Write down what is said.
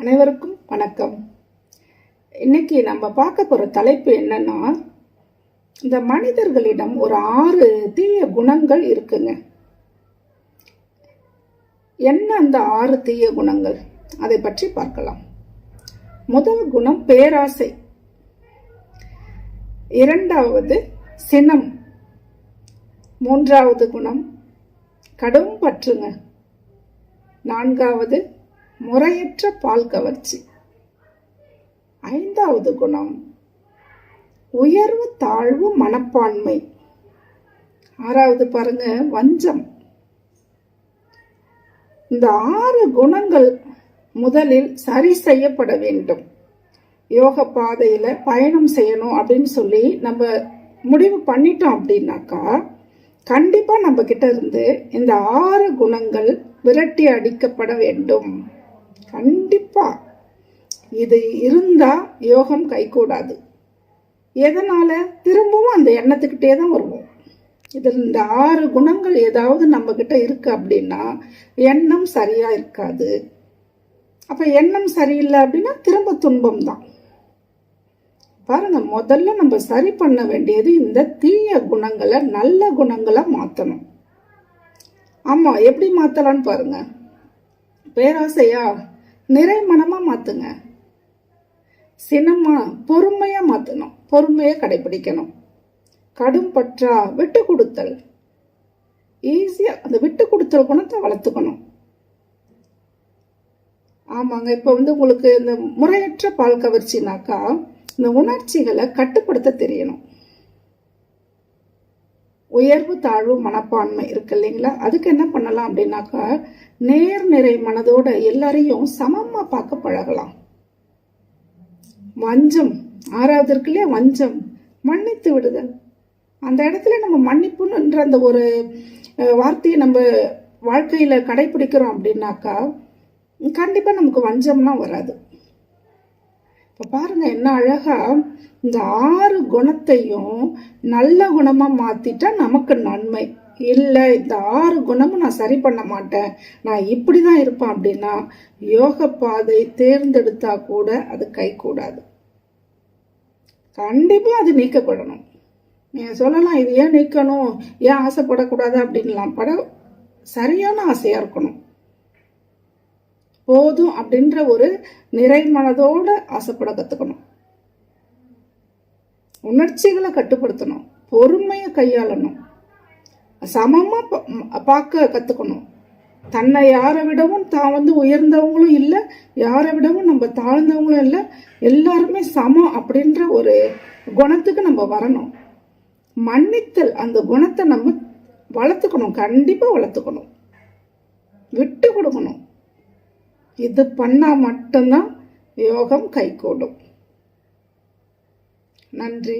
அனைவருக்கும் வணக்கம். இன்னைக்கு நம்ம பார்க்க போகிற தலைப்பு என்னன்னா இந்த மனிதர்களிடம் ஒரு ஆறு தீய குணங்கள் இருக்குங்க. என்ன அந்த ஆறு தீய குணங்கள்? அதை பற்றி பார்க்கலாம். முதல் குணம் பேராசை. இரண்டாவது சினம். மூன்றாவது குணம் கடும் பற்றுங்க. நான்காவது முறையற்ற பால் கவர்ச்சி. ஐந்தாவது குணம். உயர்வு தாழ்வு மனப்பான்மை. ஆறாவது பாருங்க வஞ்சம். இந்த ஆறு குணங்கள் முதலில் சரி செய்யப்பட வேண்டும். யோக பாதையில பயணம் செய்யணும் அப்படின்னு சொல்லி நம்ம முடிவு பண்ணிட்டோம் அப்படின்னாக்கா கண்டிப்பா நம்ம கிட்ட இருந்து இந்த ஆறு குணங்கள் விரட்டி அடிக்கப்பட வேண்டும். கண்டிப்பா. இது இருந்தா யோகம் கைகூடாது. எதனால? திரும்பவும் அந்த எண்ணத்துக்கிட்டே தான் வருவோம். இதில் இந்த ஆறு குணங்கள் ஏதாவது நம்ம கிட்ட இருக்கு அப்படின்னா எண்ணம் சரியா இருக்காது. அப்ப எண்ணம் சரியில்லை அப்படின்னா திரும்ப துன்பம் தான். பாருங்க முதல்ல நம்ம சரி பண்ண வேண்டியது இந்த தீய குணங்களை நல்ல குணங்களை மாத்தணும். ஆமா எப்படி மாத்தலாம்னு பாருங்க. பேராசையா? நிறை நிறைமனமா மாத்துங்க. சினமா பொறுமையா மாத்தணும். பொறுமையை கடைபிடிக்கணும். கடும் பற்றா விட்டு கொடுத்தல். ஈஸியா அந்த விட்டு கொடுத்தல் குணத்தை வளர்த்துக்கணும். ஆமாங்க இப்போ வந்து உங்களுக்கு இந்த முறையற்ற பால் கவர்ச்சினாக்கா இந்த உணர்ச்சிகளை கட்டுப்படுத்த தெரியணும். உயர்வு தாழ்வு மனப்பான்மை இருக்கு இல்லைங்களா? அதுக்கு என்ன பண்ணலாம் அப்படின்னாக்கா நேர் நிறை மனதோட எல்லாரையும் சமமா பார்க்க பழகலாம். வஞ்சம். ஆறாவது இருக்கு இல்லையா? வஞ்சம். மன்னித்து விடுதல். அந்த இடத்துல நம்ம மன்னிப்புன்ற அந்த ஒரு வார்த்தையை நம்ம வாழ்க்கையில கடைபிடிக்கிறோம் அப்படின்னாக்கா கண்டிப்பா நமக்கு வஞ்சம்லாம் வராது. இப்போ பாருங்க என்ன அழகா இந்த ஆறு குணத்தையும் நல்ல குணமாக மாத்திட்டா நமக்கு நன்மை. இல்லை இந்த ஆறு குணமும் நான் சரி பண்ண மாட்டேன். நான் இப்படி தான் இருப்பேன் அப்படின்னா யோக பாதை தேர்ந்தெடுத்தா கூட அது கை கூடாது. கண்டிப்பாக அது நீக்கப்படணும். நீங்கள் சொல்லலாம் இது ஏன் நீக்கணும்? ஏன் ஆசைப்படக்கூடாது? அப்படின்லாம். பட சரியான ஆசையாக இருக்கணும். போதும் அப்படின்ற ஒரு நிறை மனதோட ஆசைப்பட கற்றுக்கணும் உணர்ச்சிகளை கட்டுப்படுத்தணும். பொறுமையை கையாளணும். சமமாக பார்க்க கற்றுக்கணும் தன்னை யாரை விடவும் தான் வந்து உயர்ந்தவங்களும் இல்லை யாரை விடவும் நம்ம தாழ்ந்தவங்களும் இல்லை எல்லாருமே சமம் அப்படின்ற ஒரு குணத்துக்கு நம்ம வரணும். மன்னித்தல் அந்த குணத்தை நம்ம வளர்த்துக்கணும். கண்டிப்பாக வளர்த்துக்கணும். விட்டு கொடுக்கணும். இது பண்ணால் மட்டும்தான் யோகம் கைகூடும். நன்றி.